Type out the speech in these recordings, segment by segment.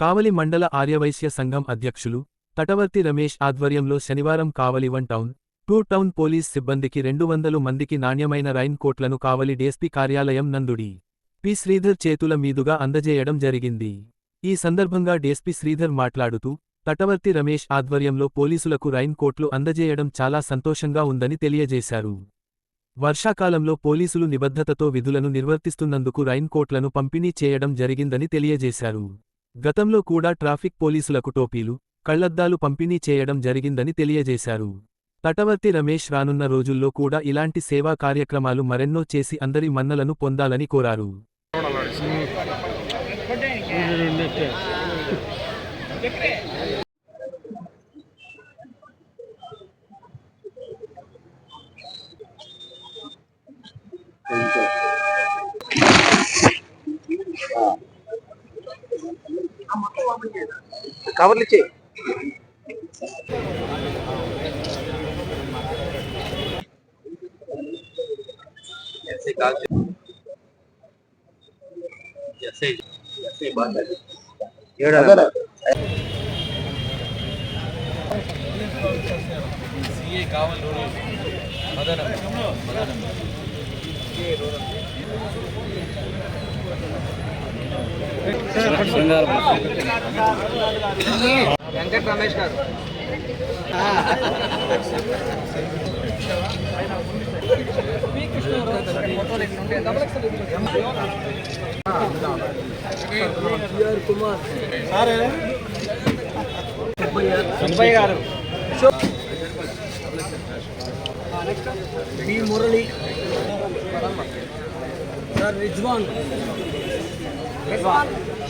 కావలి మండల ఆర్యవైశ్య సంఘం అధ్యక్షులు తటవర్తి రమేష్ ఆధ్వర్యంలో శనివారం Kavali one town two town police సిబ్బందికి రెండు వందలు మందికి నాణ్యమైన రైన్ కోట్లను కావలి డీఎస్పీ కార్యాలయం నందుడి. పి. శ్రీధర్ చేతుల మీదుగా అందజేయడం జరిగింది. ఈ సందర్భంగా డీఎస్పీ శ్రీధర్ మాట్లాడుతూ తటవర్తి రమేష్ ఆధ్వర్యంలో పోలీసులకు రైన్ కోట్లు అందజేయడం చాలా సంతోషంగా ఉందని తెలియజేశారు. వర్షాకాలంలో పోలీసులు నిబద్ధతతో విధులను నిర్వర్తిస్తున్నందుకు రైన్ కోట్లను పంపిణీ చేయడం జరిగిందని తెలియజేశారు. గతంలో కూడా ట్రాఫిక్ పోలీసులకు టోపీలు కళ్ళద్దాలు పంపిణీ చేయడం జరిగిందని తెలియజేశారు. తటవర్తి రమేష్ రానున్న రోజుల్లో కూడా ఇలాంటి సేవా కార్యక్రమాలు మరెన్నో చేసి అందరి మన్నలను పొందాలని కోరారు. కవర్లు ఇచ్చి వెంకట రమేష్ గారు సుబ్బయ్య గారు D Murali sir Rizwan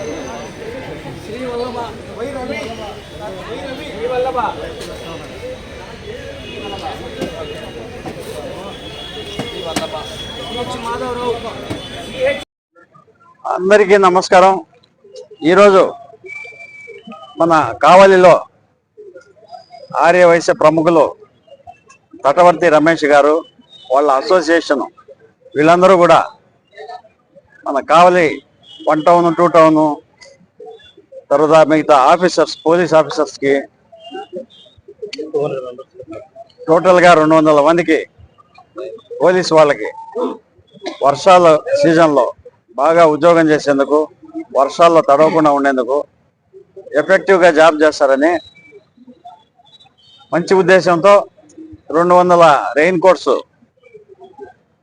Sri Vallabha Y Ravi Sri Vallabha Sri Vallabha Madhavarao అందరికీ నమస్కారం. ఈరోజు మన కావలిలో ఆర్య వైశ్య ప్రముఖులు తటవర్తి రమేష్ గారు వాళ్ళ అసోసియేషన్ వీళ్ళందరూ కూడా మన Kavali one town two town తర్వాత మిగతా ఆఫీసర్స్ పోలీస్ ఆఫీసర్స్కి టోటల్గా రెండు వందల మందికి పోలీస్ వాళ్ళకి వర్షాల సీజన్లో బాగా ఉద్యోగం చేసేందుకు వర్షాల్లో తడవకుండా ఉండేందుకు ఎఫెక్టివ్గా జాబ్ చేస్తారని మంచి ఉద్దేశంతో రెండు వందల రెయిన్ కోట్స్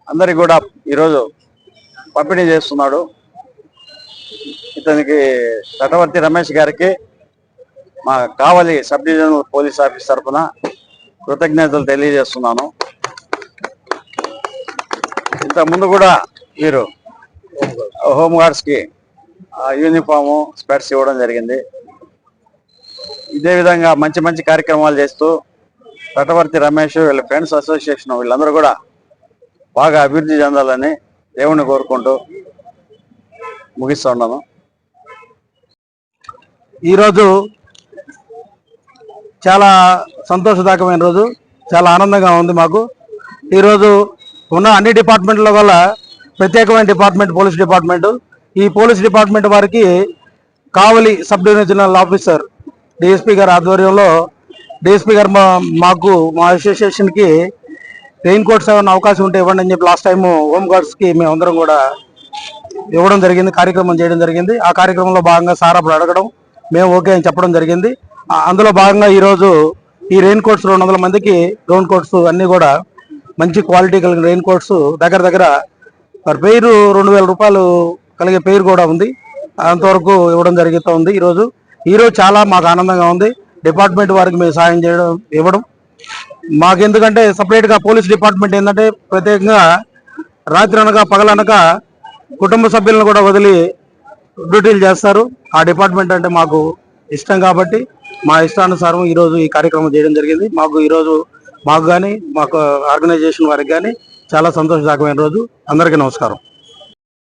అందరికి కూడా ఈరోజు పంపిణీ చేస్తున్నాడు. ఇతనికి తటవర్తి రమేష్ గారికి మా Kavali sub divisional police office తరఫున కృతజ్ఞతలు తెలియజేస్తున్నాను. ఇంతకుముందు ముందు కూడా వీరు హోమ్ యూనిఫాము స్పెట్స్ ఇవ్వడం జరిగింది. ఇదే విధంగా మంచి మంచి కార్యక్రమాలు చేస్తూ తటవర్తి రమేష్ వీళ్ళ ఫ్రెండ్స్ అసోసియేషన్ వీళ్ళందరూ కూడా బాగా అభివృద్ధి చెందాలని దేవుణ్ణి కోరుకుంటూ ముగిస్తూ ఉన్నాను. ఈరోజు చాలా సంతోషదాయకమైన రోజు చాలా ఆనందంగా ఉంది మాకు. ఈరోజు ఉన్న అన్ని డిపార్ట్మెంట్ల వల్ల ప్రత్యేకమైన డిపార్ట్మెంట్ పోలీస్ డిపార్ట్మెంట్. ఈ పోలీస్ డిపార్ట్మెంట్ వారికి Kavali sub divisional officer DSP గారి ఆధ్వర్యంలో డిఎస్పీ గారు మా- మాకు మా అసోసియేషన్కి రెయిన్ కోట్స్ ఏమైనా అవకాశం ఉంటే ఇవ్వండి అని చెప్పి లాస్ట్ టైం హోమ్ గార్డ్స్కి మేమందరం కూడా ఇవ్వడం జరిగింది కార్యక్రమం చేయడం జరిగింది. ఆ కార్యక్రమంలో భాగంగా సార్ అప్పుడు అడగడం మేము ఓకే అని చెప్పడం జరిగింది. అందులో భాగంగా ఈరోజు ఈ రెయిన్ కోట్స్ రెండు వందల మందికి గ్రౌండ్ కోట్స్ అన్నీ కూడా మంచి క్వాలిటీ కలిగిన రెయిన్ కోట్స్ దగ్గర దగ్గర పర్ పేరు రెండు వేల రూపాయలు కలిగే పేరు కూడా ఉంది. అంతవరకు ఇవ్వడం జరుగుతూ ఉంది ఈరోజు. ఈరోజు చాలా మాకు ఆనందంగా ఉంది. డిపార్ట్మెంట్ వారికి మేము సాయం చేయడం ఇవ్వడం. మాకు ఎందుకంటే సపరేట్గా పోలీస్ డిపార్ట్మెంట్ ఏంటంటే ప్రత్యేకంగా రాత్రి అనగా పగలనక కుటుంబ సభ్యులను కూడా వదిలి డ్యూటీలు చేస్తారు. ఆ డిపార్ట్మెంట్ అంటే మాకు ఇష్టం కాబట్టి మా ఇష్టానుసారం ఈరోజు ఈ కార్యక్రమం చేయడం జరిగింది. మాకు ఈరోజు మాకు కానీ మాకు ఆర్గనైజేషన్ వారికి కానీ చాలా సంతోషదాయకమైన రోజు. అందరికీ నమస్కారం.